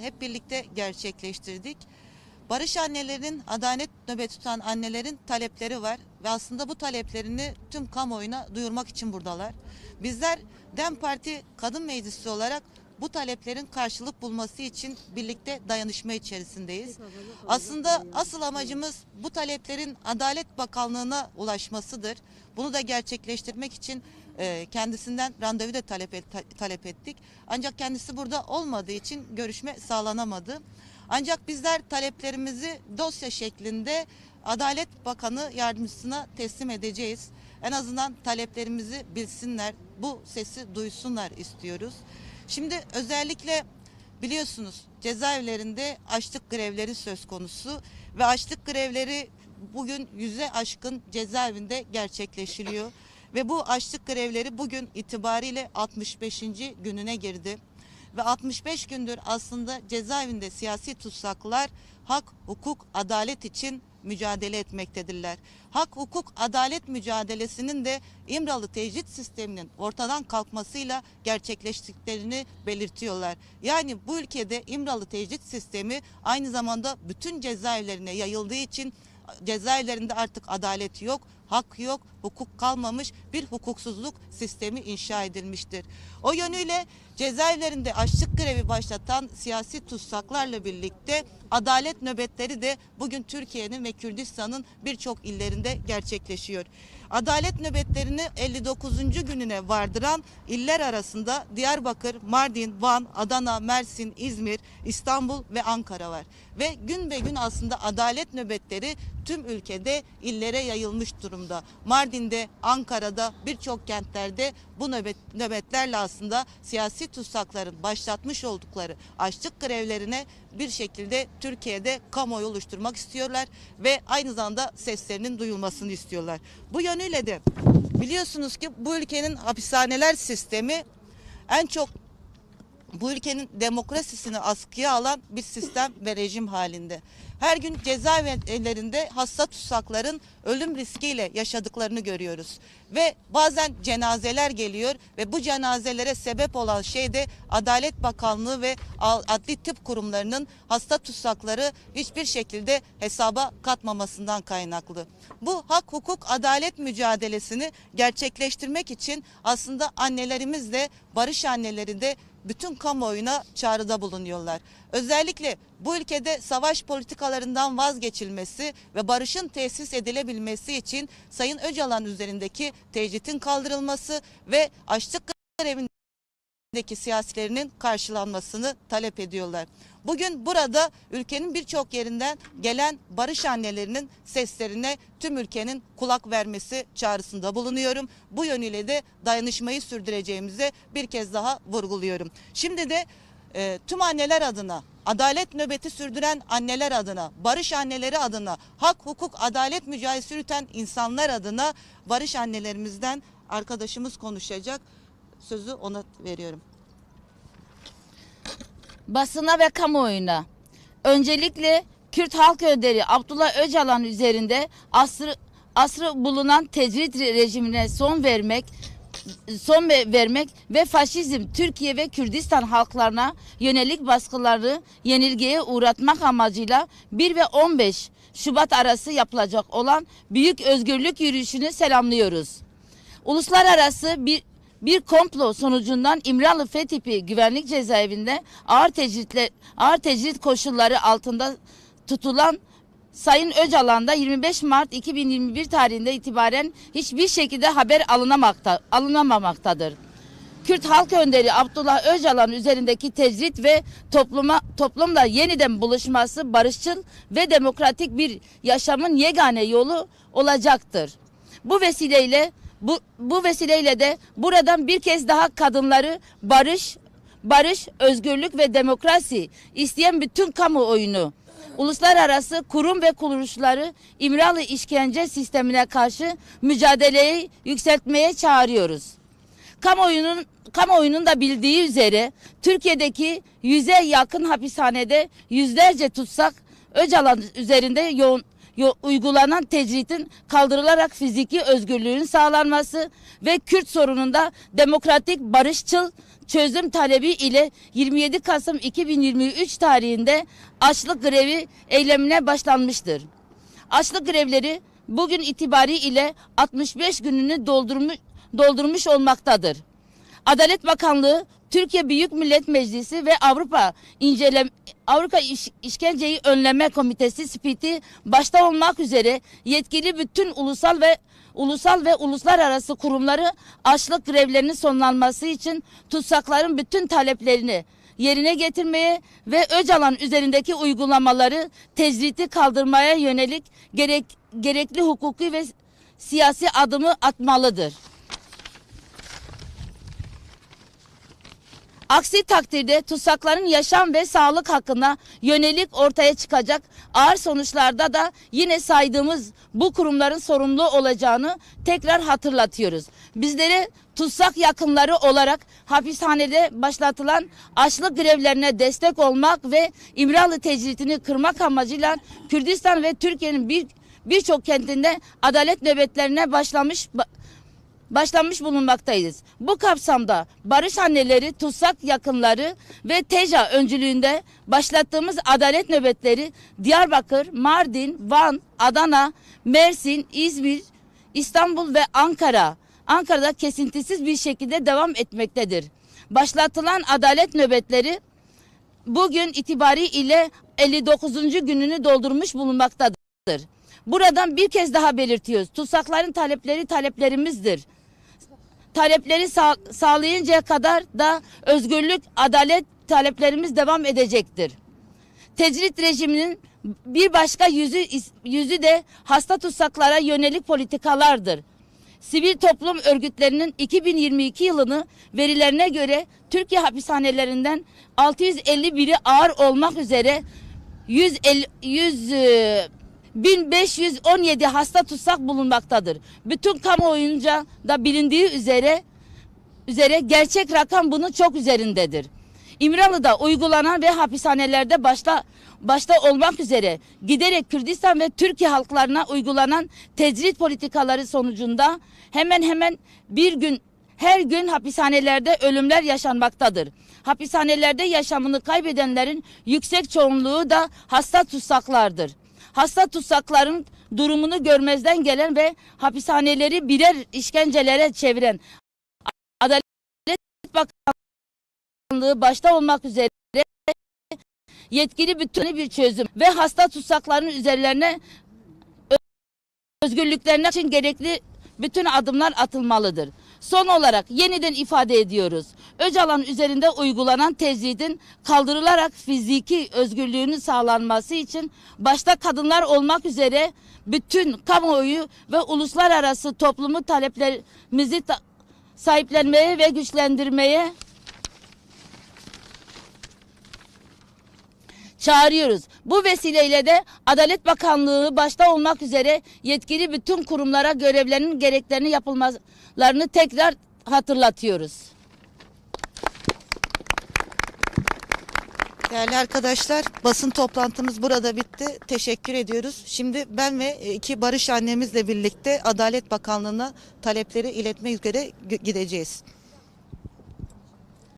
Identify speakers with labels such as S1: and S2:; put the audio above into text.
S1: hep birlikte gerçekleştirdik. Barış annelerin, adalet nöbet tutan annelerin talepleri var ve aslında bu taleplerini tüm kamuoyuna duyurmak için buradalar. Bizler DEM Parti Kadın Meclisi olarak bu taleplerin karşılık bulması için birlikte dayanışma içerisindeyiz. Aslında asıl amacımız bu taleplerin Adalet Bakanlığı'na ulaşmasıdır. Bunu da gerçekleştirmek için e, kendisinden randevu da talep, et- ta- talep ettik. Ancak kendisi burada olmadığı için görüşme sağlanamadı. Ancak bizler taleplerimizi dosya şeklinde Adalet Bakanı yardımcısına teslim edeceğiz. En azından taleplerimizi bilsinler, bu sesi duysunlar istiyoruz. Şimdi özellikle biliyorsunuz cezaevlerinde açlık grevleri söz konusu ve açlık grevleri bugün yüze aşkın cezaevinde gerçekleşiliyor. Ve bu açlık grevleri bugün itibariyle 65. gününe girdi. Ve 65 gündür aslında cezaevinde siyasi tutsaklar hak, hukuk, adalet için mücadele etmektedirler. Hak, hukuk, adalet mücadelesinin de İmralı tecrit sisteminin ortadan kalkmasıyla gerçekleştiklerini belirtiyorlar. Yani bu ülkede İmralı tecrit sistemi aynı zamanda bütün cezaevlerine yayıldığı için cezaevlerinde artık adalet yok, hak yok, hukuk kalmamış bir hukuksuzluk sistemi inşa edilmiştir. O yönüyle cezaevlerinde açlık grevi başlatan siyasi tutsaklarla birlikte adalet nöbetleri de bugün Türkiye'nin ve Kürdistan'ın birçok illerinde gerçekleşiyor. Adalet nöbetlerini 59. gününe vardıran iller arasında Diyarbakır, Mardin, Van, Adana, Mersin, İzmir, İstanbul ve Ankara var. Ve gün be gün aslında adalet nöbetleri tüm ülkede illere yayılmış durumda. Mardin'de, Ankara'da, birçok kentlerde bu nöbet, nöbetlerle aslında siyasi tutsakların başlatmış oldukları açlık grevlerine bir şekilde Türkiye'de kamuoyu oluşturmak istiyorlar ve aynı zamanda seslerinin duyulmasını istiyorlar. Bu yönüyle de biliyorsunuz ki bu ülkenin hapishaneler sistemi en çok bu ülkenin demokrasisini askıya alan bir sistem ve rejim halinde. Her gün cezaevlerinde hasta tutsakların ölüm riskiyle yaşadıklarını görüyoruz. Ve bazen cenazeler geliyor ve bu cenazelere sebep olan şey de Adalet Bakanlığı ve adli tıp kurumlarının hasta tutsakları hiçbir şekilde hesaba katmamasından kaynaklı. Bu hak, hukuk, adalet mücadelesini gerçekleştirmek için aslında annelerimiz de barış anneleri de bütün kamuoyuna çağrıda bulunuyorlar. Özellikle bu ülkede savaş politikalarından vazgeçilmesi ve barışın tesis edilebilmesi için Sayın Öcalan üzerindeki tecritin kaldırılması ve açlık grevindeki siyasilerinin karşılanmasını talep ediyorlar. Bugün burada ülkenin birçok yerinden gelen barış annelerinin seslerine tüm ülkenin kulak vermesi çağrısında bulunuyorum. Bu yönüyle de dayanışmayı sürdüreceğimize bir kez daha vurguluyorum. Şimdi de e, tüm anneler adına, adalet nöbeti sürdüren anneler adına, barış anneleri adına, hak, hukuk, adalet mücadelesi yürüten insanlar adına barış annelerimizden arkadaşımız konuşacak. Sözü ona veriyorum.
S2: basına ve kamuoyuna. Öncelikle Kürt Halk Önderi Abdullah Öcalan üzerinde asrı, asrı bulunan tecrit re- rejimine son vermek son ve- vermek ve faşizm Türkiye ve Kürdistan halklarına yönelik baskıları yenilgiye uğratmak amacıyla 1 ve 15 Şubat arası yapılacak olan büyük özgürlük yürüyüşünü selamlıyoruz. Uluslararası bir bir komplo sonucundan İmralı F tipi güvenlik cezaevinde ağır tecritle ağır tecrit koşulları altında tutulan Sayın Öcalan'da 25 Mart 2021 tarihinde itibaren hiçbir şekilde haber alınamakta alınamamaktadır. Kürt Halk Önderi Abdullah Öcalan üzerindeki tecrit ve topluma toplumla yeniden buluşması barışçıl ve demokratik bir yaşamın yegane yolu olacaktır. Bu vesileyle bu, bu vesileyle de buradan bir kez daha kadınları barış, barış, özgürlük ve demokrasi isteyen bütün kamuoyunu, uluslararası kurum ve kuruluşları İmralı işkence sistemine karşı mücadeleyi yükseltmeye çağırıyoruz. Kamuoyunun kamuoyunun da bildiği üzere Türkiye'deki yüze yakın hapishanede yüzlerce tutsak Öcalan üzerinde yoğun yo- uygulanan tecritin kaldırılarak fiziki özgürlüğün sağlanması ve Kürt sorununda demokratik barışçıl çözüm talebi ile 27 Kasım 2023 tarihinde açlık grevi eylemine başlanmıştır. Açlık grevleri bugün itibariyle 65 gününü doldurmuş, doldurmuş olmaktadır. Adalet Bakanlığı, Türkiye Büyük Millet Meclisi ve Avrupa İncelem Avrupa İş- İşkenceyi Önleme Komitesi SPİT'i başta olmak üzere yetkili bütün ulusal ve ulusal ve uluslararası kurumları açlık grevlerinin sonlanması için tutsakların bütün taleplerini yerine getirmeye ve Öcalan üzerindeki uygulamaları tecriti kaldırmaya yönelik gerek, gerekli hukuki ve siyasi adımı atmalıdır. Aksi takdirde tutsakların yaşam ve sağlık hakkına yönelik ortaya çıkacak ağır sonuçlarda da yine saydığımız bu kurumların sorumlu olacağını tekrar hatırlatıyoruz. Bizlere tutsak yakınları olarak hapishanede başlatılan açlık grevlerine destek olmak ve İmralı tecritini kırmak amacıyla Kürdistan ve Türkiye'nin bir birçok kentinde adalet nöbetlerine başlamış başlanmış bulunmaktayız. Bu kapsamda barış anneleri, tutsak yakınları ve TEJA öncülüğünde başlattığımız adalet nöbetleri Diyarbakır, Mardin, Van, Adana, Mersin, İzmir, İstanbul ve Ankara, Ankara'da kesintisiz bir şekilde devam etmektedir. Başlatılan adalet nöbetleri bugün itibariyle 59. gününü doldurmuş bulunmaktadır. Buradan bir kez daha belirtiyoruz. Tutsakların talepleri taleplerimizdir. Talepleri sağ, sağlayıncaya kadar da özgürlük, adalet taleplerimiz devam edecektir. Tecrit rejiminin bir başka yüzü yüzü de hasta tutsaklara yönelik politikalardır. Sivil toplum örgütlerinin 2022 yılını verilerine göre Türkiye hapishanelerinden 651'i ağır olmak üzere 150 100 e, 1517 hasta tutsak bulunmaktadır. Bütün kamuoyunca da bilindiği üzere üzere gerçek rakam bunun çok üzerindedir. İmralı'da uygulanan ve hapishanelerde başta başta olmak üzere giderek Kürdistan ve Türkiye halklarına uygulanan tecrit politikaları sonucunda hemen hemen bir gün her gün hapishanelerde ölümler yaşanmaktadır. Hapishanelerde yaşamını kaybedenlerin yüksek çoğunluğu da hasta tutsaklardır. Hasta tutsakların durumunu görmezden gelen ve hapishaneleri birer işkencelere çeviren Adalet Bakanlığı başta olmak üzere yetkili bütün bir çözüm ve hasta tutsakların üzerlerine özgürlüklerine için gerekli bütün adımlar atılmalıdır. Son olarak yeniden ifade ediyoruz. Öcalan üzerinde uygulanan tezidin kaldırılarak fiziki özgürlüğünün sağlanması için başta kadınlar olmak üzere bütün kamuoyu ve uluslararası toplumu taleplerimizi ta- sahiplenmeye ve güçlendirmeye çağırıyoruz. Bu vesileyle de Adalet Bakanlığı başta olmak üzere yetkili bütün kurumlara görevlerinin gereklerini yapılmalarını tekrar hatırlatıyoruz.
S1: Değerli arkadaşlar, basın toplantımız burada bitti. Teşekkür ediyoruz. Şimdi ben ve iki barış annemizle birlikte Adalet Bakanlığı'na talepleri iletmek üzere gideceğiz.